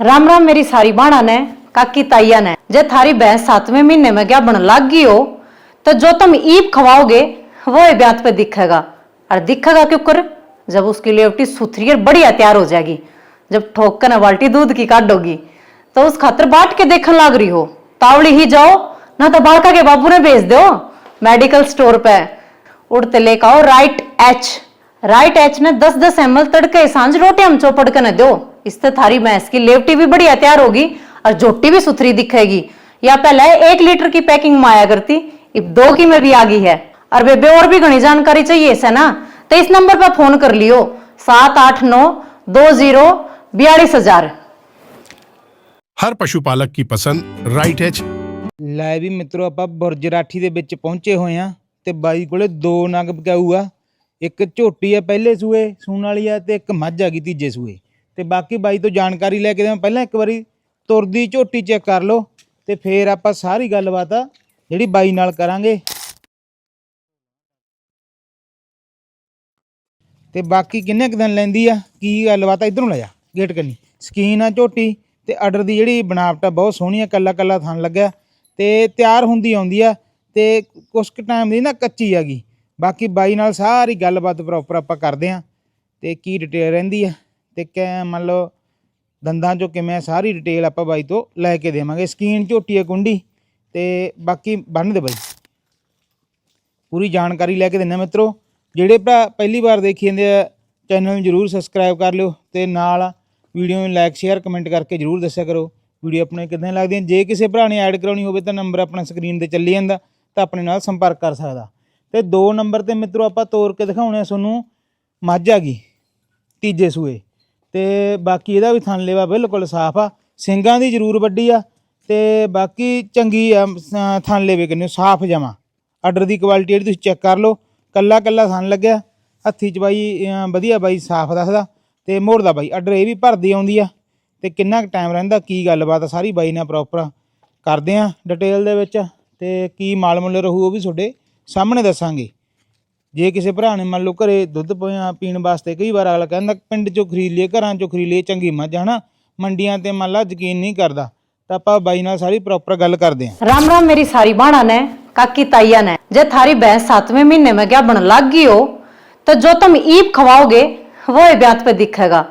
राम राम मेरी सारी बाणा ने काकी ताइया ने जे थारी भैंस सातवें महीने में क्या बन लाग गई हो तो जो तुम ईप खवाओगे वो ये ब्यात पे दिखेगा और दिखेगा क्यों कर जब उसकी लेवटी सुथरी और बढ़िया तैयार हो जाएगी जब ठोक कर बाल्टी दूध की काटोगी तो उस खातर बाट के देखने लाग रही हो तावड़ी ही जाओ ना तो बालका के बाबू ने भेज दो मेडिकल स्टोर पे उड़ते लेकर आओ राइट एच राइट एच ने 10 10 एम एल तड़के सांझ रोटी हम चौपड़ के न दो इससे थारी भैंस की लेवटी भी बढ़िया तैयार होगी और झोटी भी सुथरी दिखेगी या पहले एक लीटर की पैकिंग में आया करती अब दो की में भी आ गई है और बेबे और भी घनी जानकारी चाहिए इसे ना तो इस नंबर पर फोन कर लियो सात आठ नौ दो जीरो बयालीस हजार ਹਰ ਪਸ਼ੂ ਪਾਲਕ ਦੀ ਪਸੰਦ ਰਾਈਟ ਐਚ ਲੈ ਵੀ ਮਿੱਤਰੋ ਆਪਾਂ ਬੁਰਜਰਾਠੀ ਦੇ ਵਿੱਚ ਪਹੁੰਚੇ ਹੋਏ ਆ ਤੇ ਬਾਈ ਕੋਲੇ ਦੋ ਨਗ ਬਕਾਊ ਆ ਇੱਕ ਝੋਟੀ ਆ ਪਹਿਲੇ ਸੂਏ ਸੂਣ ਵਾਲੀ ਆ ਤੇ ਇੱਕ ਮੱਝ ਆ ਗਈ ਤੀਜੇ ਸੂਏ ਤੇ ਬਾਕੀ ਬਾਈ ਤੋਂ ਜਾਣਕਾਰੀ ਲੈ ਕੇ ਦੇਵਾਂ। ਪਹਿਲਾਂ ਇੱਕ ਵਾਰੀ ਤੁਰਦੀ ਝੋਟੀ ਚੈੱਕ ਕਰ ਲਓ ਤੇ ਫੇਰ ਆਪਾਂ ਸਾਰੀ ਗੱਲਬਾਤ ਆ ਜਿਹੜੀ ਬਾਈ ਨਾਲ ਕਰਾਂਗੇ। ਤੇ ਬਾਕੀ ਕਿੰਨੇ ਕੁ ਦਿਨ ਲੈਂਦੀ ਆ? ਕੀ ਗੱਲਬਾਤ ਆ? ਇਧਰੋਂ ਲੈ ਜਾ ਗੇਟ ਕੰਨੀ। ਸਕੀਨ ਆ ਝੋਟੀ ਤੇ ਆਰਡਰ ਦੀ ਜਿਹੜੀ ਬਣਾਵਟ ਆ, ਬਹੁਤ ਸੋਹਣੀ ਆ, ਕੱਲਾ ਕੱਲਾ ਥਣ ਲੱਗਿਆ। ਤੇ ਤਿਆਰ ਹੁੰਦੀ ਆਉਂਦੀ ਆ ਤੇ ਕੁਛ ਕੁ ਟਾਈਮ ਦੀ ਨਾ ਕੱਚੀ ਹੈਗੀ ਬਾਕੀ ਬਾਈ ਨਾਲ ਸਾਰੀ ਗੱਲਬਾਤ ਪ੍ਰੋਪਰ ਆਪਾਂ ਕਰਦੇ ਆ ਤੇ ਕੀ ਡਿਟੇਲ ਰਹਿੰਦੀ ਆ। ਤੇ ਕਿਆ ਮੰਨ ਲਓ ਦੰਦਾਂ ਚੋਂ ਕਿਵੇਂ ਸਾਰੀ ਡਿਟੇਲ ਆਪਾਂ ਬਾਈ ਤੋਂ ਲੈ ਕੇ ਦੇਵਾਂਗੇ। ਸਕੀਨ ਝੋਟੀ ਹੈ ਕੁੰਡੀ ਤੇ ਬਾਕੀ ਬੰਨ ਦੇ ਬਾਈ। ਪੂਰੀ ਜਾਣਕਾਰੀ ਲੈ ਕੇ ਦਿੰਦੇ ਹਾਂ ਮਿੱਤਰੋ। ਜਿਹੜੇ ਭਰਾ ਪਹਿਲੀ ਵਾਰ ਦੇਖੀ ਜਾਂਦੇ ਆ ਚੈਨਲ ਨੂੰ ਜਰੂਰ ਸਬਸਕ੍ਰਾਈਬ ਕਰ ਲਿਓ ਤੇ ਨਾਲ ਵੀਡੀਓ ਨੂੰ ਲਾਈਕ ਸ਼ੇਅਰ ਕਮੈਂਟ ਕਰਕੇ ਜਰੂਰ ਦੱਸਿਆ ਕਰੋ। ਵੀਡੀਓ ਆਪਣੇ ਕਿਦਾਂ ਲੱਗਦੀਆਂ ਜੇ ਕਿਸੇ ਭਰਾ ਨੇ ਐਡ ਕਰਾਉਣੀ ਹੋਵੇ ਤਾਂ ਨੰਬਰ ਆਪਣਾ ਸਕਰੀਨ ਤੇ ਚੱਲੀ ਜਾਂਦਾ ਤਾਂ ਆਪਣੇ ਨਾਲ ਸੰਪਰਕ ਕਰ ਸਕਦਾ। ਤੇ ਦੋ ਨੰਬਰ ਤੇ ਮਿੱਤਰੋ ਆਪਾਂ ਤੋਰ ਕੇ ਦਿਖਾਉਣੇ ਆ ਤੁਹਾਨੂੰ ਮੱਝ ਆ ਗਈ ਤੀਜੇ ਸੂਏ। ਤੇ ਬਾਕੀ ਇਹਦਾ ਵੀ ਥਣਲੇਵਾ ਬਿਲਕੁਲ ਸਾਫ਼ ਆ। ਸਿੰਗਾਂ ਦੀ ਜ਼ਰੂਰ ਵੱਡੀ ਆ ਤੇ ਬਾਕੀ ਚੰਗੀ ਆ ਅਹ ਥਣ ਲੇਵੇ ਕਿੰਨੇ ਸਾਫ਼ ਜਮਾ। ਆਰਡਰ ਦੀ ਕੁਆਲਿਟੀ ਜਿਹੜੀ ਤੁਸੀਂ ਚੈੱਕ ਕਰ ਲਓ, ਕੱਲਾ ਕੱਲਾ ਥਣ ਲੱਗਿਆ। ਹੱਥੀ ਚ ਬਾਈ ਅਹ ਵਧੀਆ ਬਾਈ ਸਾਫ਼ ਦੱਸਦਾ। ਤੇ ਮੋੜਦਾ ਬਾਈ ਆਰਡਰ ਇਹ ਵੀ ਭਰਦੀ ਆਉਂਦੀ ਆ। ਤੇ ਕਿੰਨਾ ਕੁ ਟਾਈਮ ਰਹਿੰਦਾ, ਕੀ ਗੱਲਬਾਤ ਆ, ਸਾਰੀ ਬਾਈ ਨਾਲ ਪ੍ਰੋਪਰ ਕਰਦੇ ਆ ਡਿਟੇਲ ਦੇ ਵਿੱਚ ਤੇ ਕੀ ਮਾਲ ਮੁੱਲ ਰਹੂ ਉਹ ਵੀ ਤੁਹਾਡੇ ਸਾਹਮਣੇ ਦੱਸਾਂਗੇ। ਜੇ ਕਿਸੇ ਭਰਾ ਨੇ ਮੰਨ ਲਓ ਘਰੇ ਦੁੱਧ ਪਿਆ ਪੀਣ ਵਾਸਤੇ ਕਈ ਵਾਰ ਅਗਲਾ ਕਹਿੰਦਾ ਪਿੰਡ ਚੋਂ ਖਰੀਦ ਲਈਏ ਘਰਾਂ ਚੋਂ ਖਰੀਦ ਲਈਏ ਚੰਗੀ ਮੱਝ ਹਨਾ ਮੰਡੀਆਂ ਤੇ ਮੰਨ ਲਾ ਯਕੀਨ ਨਹੀਂ ਕਰਦਾ ਤਾਂ ਆਪਾਂ ਬਾਈ ਨਾਲ ਸਾਰੀ ਪ੍ਰੋਪਰ ਗੱਲ ਕਰਦੇ ਆਂ राम राम मेरी सारी बाणा ने काकी ताइया ने जे थारी भैंस सातवें महीने में क्या बन लाग गई हो तो जो तुम ईप खवाओगे वो ये ब्यात पे दिखेगा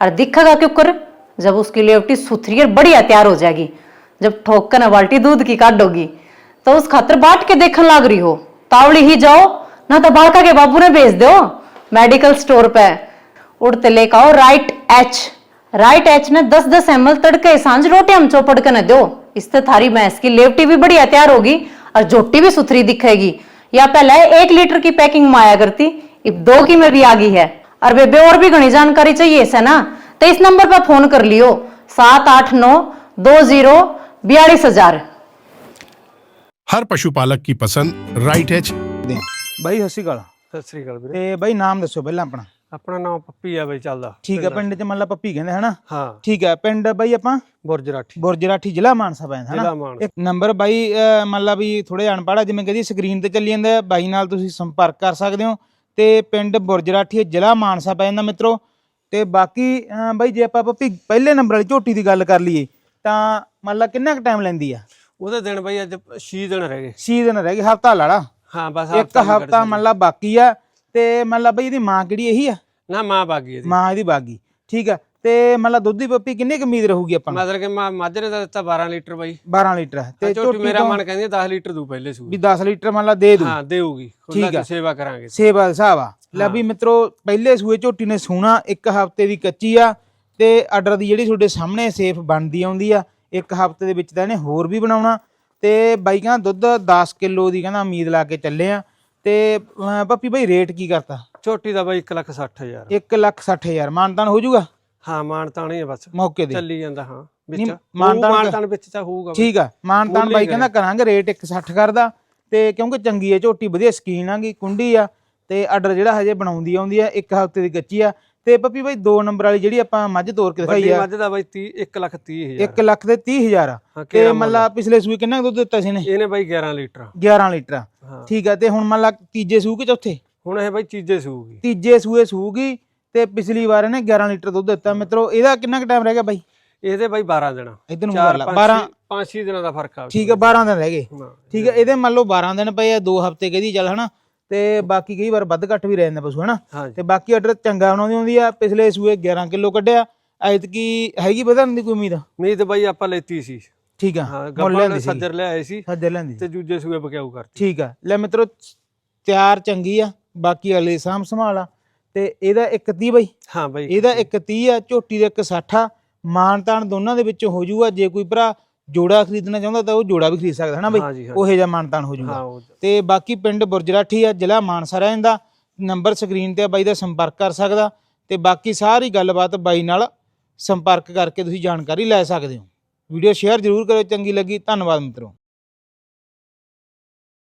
और दिखेगा क्यों कर जब उसकी लेवटी सुथरी और बढ़िया तैयार हो जाएगी जब ठोक कर बाल्टी दूध की काटोगी तो उस खातर बाट के देखने लाग रही हो तावड़ी ही जाओ ना तो बालका के बाबू ने भेज दो। मेडिकल स्टोर पे। उड़ते लेकर आओ राइट एच राइट एच ने दस दस एम तड़के, साँझ रोटी हम चौपड़ के न दो। इससे थारी भैंस की लेवटी भी बड़ी तैयार होगी और झोटी भी सुथरी दिखेगी। या पहले एक लीटर की पैकिंग माया करती, इब दो की में भी आ गई है। और बेबे और भी घनी जानकारी चाहिए ऐसे ना तो इस नंबर पर फ़ोन कर लियो। सात आठ नौ दो ज़ीरो बयालीस हज़ार। हर पशुपालक की पसंद राइट एच ਬਾਈ ਸਤਿ ਸ਼੍ਰੀ ਅਕਾਲ। ਸਤਿ ਸ੍ਰੀ ਅਕਾਲ ਵੀਰੇ। ਤੇ ਬਾਈ ਨਾਮ ਦੱਸੋ ਪਹਿਲਾਂ ਆਪਣਾ। ਆਪਣਾ ਨਾਮ ਪੱਪੀ ਆ ਬਈ ਚੱਲਦਾ। ਠੀਕ ਹੈ ਪਿੰਡ ਚ ਮੰਨ ਲਾ ਪੱਪੀ ਕਹਿੰਦੇ ਹਨਾ? ਹਾਂ। ਠੀਕ ਹੈ ਪਿੰਡ ਬਾਈ ਆਪਾਂ? ਬੁਰਜ ਰਾਠੀ ਬੁਰਜਰਾਠੀ ਜ਼ਿਲ੍ਹਾ ਮਾਨਸਾ ਪੈਂਦਾ ਜ਼ਿਲ੍ਹਾ ਹਨਾ ਮਾਨਸਾ। ਇੱਕ ਨੰਬਰ ਬਾਈ ਅਹ, ਮੰਨ ਲਾ ਵੀ ਥੋੜੇ ਅਨਪੜ੍ਹ ਆ ਜਿਵੇਂ ਕਹਦੀ ਸਕਰੀਨ ਤੇ ਚੱਲੀ ਜਾਂਦਾ ਹੈ, ਬਾਈ ਨਾਲ ਤੁਸੀਂ ਸੰਪਰਕ ਕਰ ਸਕਦੇ ਹੋ। ਤੇ ਪਿੰਡ ਬੁਰਜਰਾਠੀ ਜ਼ਿਲ੍ਹਾ ਮਾਨਸਾ ਪੈ ਜਾਂਦਾ ਮਿੱਤਰੋ। ਤੇ ਬਾਕੀ ਅਹ, ਬਾਈ ਜੇ ਆਪਾਂ ਪੱਪੀ ਪਹਿਲੇ ਨੰਬਰ ਵਾਲੀ ਝੋਟੀ ਦੀ ਗੱਲ ਕਰ ਲਈਏ ਤਾਂ ਮੰਨ ਲਾ ਕਿੰਨਾ ਕੁ ਟਾਈਮ ਲੈਂਦੀ ਆ? ਉਹਦੇ ਦਿਨ ਬਈ ਅੱਜ 6 ਦਿਨ ਰਹਿ ਗਏ। 6 ਦਿਨ ਰਹਿ ਗਏ ਹਫਤਾ ਲਾੜਾ ਹਾਂ ਬਸ ਇੱਕ ਹਫਤਾ ਮੰਨ ਲਾ ਬਾਕੀ ਆ ਤੇ ਮੰਨ ਲਾ ਬਈ ਇਹਦੀ ਮਾਂ ਕਿਹੜੀ ਇਹੀ ਆ? ਨਾ ਮਾਂ ਬਾਗੀ ਇਹਦੀ। ਮਾਂ ਇਹਦੀ ਬਾਗੀ। ਠੀਕ ਆ ਤੇ ਮੰਨ ਲਾ ਦੁੱਧ ਦੀ ਪੱਪੀ ਕਿੰਨੀ ਕੁ ਉਮੀਦ ਰਹੂਗੀ ਆਪਾਂ ਨੂੰ? ਮਤਲਬ ਕਿ ਮਾਂ ਮਾਝਰੇ ਦਾ ਦਿੱਤਾ 12 ਲੀਟਰ ਬਈ। 12 ਲੀਟਰ ਤੇ ਤੇ ਝੋਟੀ ਮੇਰਾ ਤੋਂ ਮਨ ਕਹਿੰਦੀ 10 ਲੀਟਰ ਦੂ ਪਹਿਲੇ ਸੂ ਵੀ 10 ਲੀਟਰ ਮੰਨ ਲਾ ਦੇ ਦੂ ਹਾਂ ਦੇਊਗੀ। ਠੀਕ ਖੁੱਲਾ ਆ। ਸੇਵਾ ਕਰਾਂਗੇ। ਸੇਵਾ ਦਾ ਹਿਸਾਬ ਆ। ਲੈ ਵੀ ਮਿੱਤਰੋ ਪਹਿਲੇ ਸੂਏ ਝੋਟੀ ਨੇ ਸੂਣਾ ਇੱਕ ਹਫ਼ਤੇ ਦੀ ਕੱਚੀ ਆ ਤੇ ਆਰਡਰ ਦੀ ਜਿਹੜੀ ਤੁਹਾਡੇ ਸਾਹਮਣੇ ਸੇਫ ਬਣਦੀ ਆਉਂਦੀ ਆ ਇੱਕ ਹਫ਼ਤੇ ਦੇ ਵਿੱਚ ਤਾਂ ਇਹਨੇ ਹੋਰ ਵੀ ਬਣਾਉਣਾ। ਤੇ ਬਾਈ ਕਹਿੰਦਾ ਦੁੱਧ 10 ਕਿਲੋ ਦੀ ਕਹਿੰਦਾ ਉਮੀਦ ਲਾ ਕੇ ਚੱਲੇ ਆ। ਤੇ ਪੱਪੀ ਬਾਈ ਰੇਟ ਕੀ ਕਰਤਾ? ਝੋਟੀ ਦਾ ਬਈ 1 ਲੱਖ 60 ਹਜ਼ਾਰ। 1 ਲੱਖ 60 ਹਜ਼ਾਰ। ਮਾਨਤਾਨ ਹੋ ਜਾਊਗਾ? ਹਾਂ ਮਾਨ ਤਾਣੀ ਆ ਬਸ। ਮੌਕੇ ਦੇ ਚੱਲੀ ਜਾਂਦਾ ਹਾਂ ਵਿੱਚ। ਮਾਨਤਾਨ ਵਿੱਚ ਤਾਂ ਹੋਊਗਾ। ਠੀਕ ਆ। ਮਾਨਤਾਨ ਹੀ ਬਾਈ ਕਹਿੰਦਾ ਕਰਾਂਗੇ ਰੇਟ 160 ਕਰਦਾ। ਤੇ ਕਿਉਂਕਿ ਚੰਗੀ ਹੈ ਝੋਟੀ ਵਧੀਆ ਸਕੀਨ ਆਗੀ ਕੁੰਡੀ ਆ। ਤੇ ਆਰਡਰ ਜਿਹੜਾ ਹਜੇ ਬਣਾਉਂਦੀ ਆਉਂਦੀ ਆ ਇੱਕ ਹਫ਼ਤੇ ਦੀ ਕੱਚੀ ਆ। ਤੇ ਪੱਪੀ ਬਾਈ ਦੋ ਨੰਬਰ ਵਾਲੀ ਜਿਹੜੀ ਆਪਾਂ ਮੱਝ ਤੋਰ ਕੇ ਦਿਖਾਈ ਆ ਮੱਝ ਦਾ ਬਈ 30 1 ਲੱਖ 30 ਹਜ਼ਾਰ। 1 ਲੱਖ ਦੇ 30 ਹਜ਼ਾਰ ਆ। ਤੇ ਲਾ ਪਿਛਲੇ ਸੂਏ ਕਿੰਨਾ ਦੁੱਧ ਦਿੱਤਾ ਸੀ ਇਹਨੇ? ਇਹਨੇ ਬਈ 11 ਲੀਟਰ। 11 ਲੀਟਰ ਠੀਕ ਆ ਤੇ ਹੁਣ ਮੰਨ ਲਾ ਤੀਜੇ ਸੂ ਕਿ ਚੌਥੇ? ਹੁਣ ਇਹ ਬਈ ਚੀਜ਼ੇ ਸੂਗੀ ਤੀਜੇ ਸੂਏ ਸੂਗੀ ਤੇ ਪਿਛਲੀ ਵਾਰ ਇਹਨੇ 11 ਲੀਟਰ ਦੁੱਧ ਦਿੱਤਾ। ਮਿੱਤਰੋ ਇਹਦਾ ਕਿੰਨਾ ਕੁ ਟਾਈਮ ਰਹਿ ਗਿਆ ਬਾਈ? ਇਹਦੇ ਬਾਈ 12 ਦਿਨ। ਇਧਰ ਨੂੰ ਕਰ ਲਾ 12 5-6 ਦਿਨਾਂ ਦਾ ਫ਼ਰਕ ਆ। ਠੀਕ ਹੈ 12 ਦਿਨ ਰਹਿ ਗਏ। ਠੀਕ ਹੈ ਇਹਦੇ ਮੰਨ ਲਓ 12 ਦਿਨ ਪਏ ਆ 2 ਹਫ਼ਤੇ ਕਹਦੀ ਚੱਲ ਹਨਾ। ਤੇ ਬਾਕੀ ਕਈ ਵਾਰ ਵੱਧ ਘੱਟ ਵੀ ਰਹਿ ਜਾਂਦੇ ਪਸ਼ੂ ਹਨਾ? ਤੇ ਬਾਕੀ ਆਰਡਰ ਚੰਗਾ ਬਣਾਉਂਦੀ ਹੁੰਦੀ ਆ ਪਿਛਲੇ ਸੂਏ 11 ਕਿਲੋ ਕੱਢਿਆ ਐਤਕੀ ਹੈਗੀ ਵਧਣ ਦੀ ਕੋਈ ਉਮੀਦ? ਉਮੀਦ ਬਾਈ ਆਪਾਂ ਲੈਤੀ ਸੀ। ਠੀਕ ਆ ਮੁੱਲ ਲੈਂਦੀ ਸੀ। ਸੱਜਰ ਲਿਆਏ ਸੀ ਸੱਜੇ ਲੈਂਦੀ ਤੇ ਦੂਜੇ ਸੂਏ ਬਕਿਆਊ ਕਰਤੀ। ਠੀਕ ਆ ਲੈ ਮਿੱਤਰੋ ਤਿਆਰ ਚੰਗੀ ਆ ਬਾਕੀ ਅਗਲੇ ਸਾਂਭ ਸੰਭਾਲ ਆ ਤੇ ਇਹਦਾ ਇੱਕ 30 ਬਈ। ਹਾਂ ਬਾਈ ਇਹਦਾ ਇੱਕ 30 ਆ ਝੋਟੀ ਦਾ ਇੱਕ 60 ਆ ਮਾਨ ਤਾਨ ਦੋਨਾਂ ਦੇ ਵਿੱਚ ਹੋ ਜਾਊਗਾ ਜੇ ਕੋਈ ਭਰਾ ਜੋੜਾ ਖਰੀਦਣਾ ਚਾਹੁੰਦਾ ਤਾਂ ਉਹ ਜੋੜਾ ਵੀ ਖਰੀਦ ਸਕਦਾ ਹਨਾ ਬਈ? ਹਾਂਜੀ, ਹਾਂਜੀ। ਉਹੇ ਜਿਹਾ ਮਾਨ ਤਾਨ ਹੋ ਹਾਂ ਜਾਊਗਾ ਉਹ- ਤੇ। ਬਾਕੀ ਪਿੰਡ ਬੁਰਜਰਾਠੀ ਆ ਜ਼ਿਲ੍ਹਾ ਮਾਨਸਾ ਰਹਿੰਦਾ ਨੰਬਰ ਸਕਰੀਨ ਤੇ ਆ ਬਾਈ ਦਾ ਸੰਪਰਕ ਕਰ ਸਕਦਾ। ਤੇ ਬਾਕੀ ਸਾਰੀ ਗੱਲਬਾਤ ਬਾਈ ਨਾਲ ਸੰਪਰਕ ਕਰਕੇ ਤੁਸੀਂ ਜਾਣਕਾਰੀ ਲੈ ਸਕਦੇ ਹੋ। ਵੀਡੀਓ ਸ਼ੇਅਰ ਜ਼ਰੂਰ ਕਰੋ ਚੰਗੀ ਲੱਗੀ। ਧੰਨਵਾਦ ਮਿੱਤਰੋ।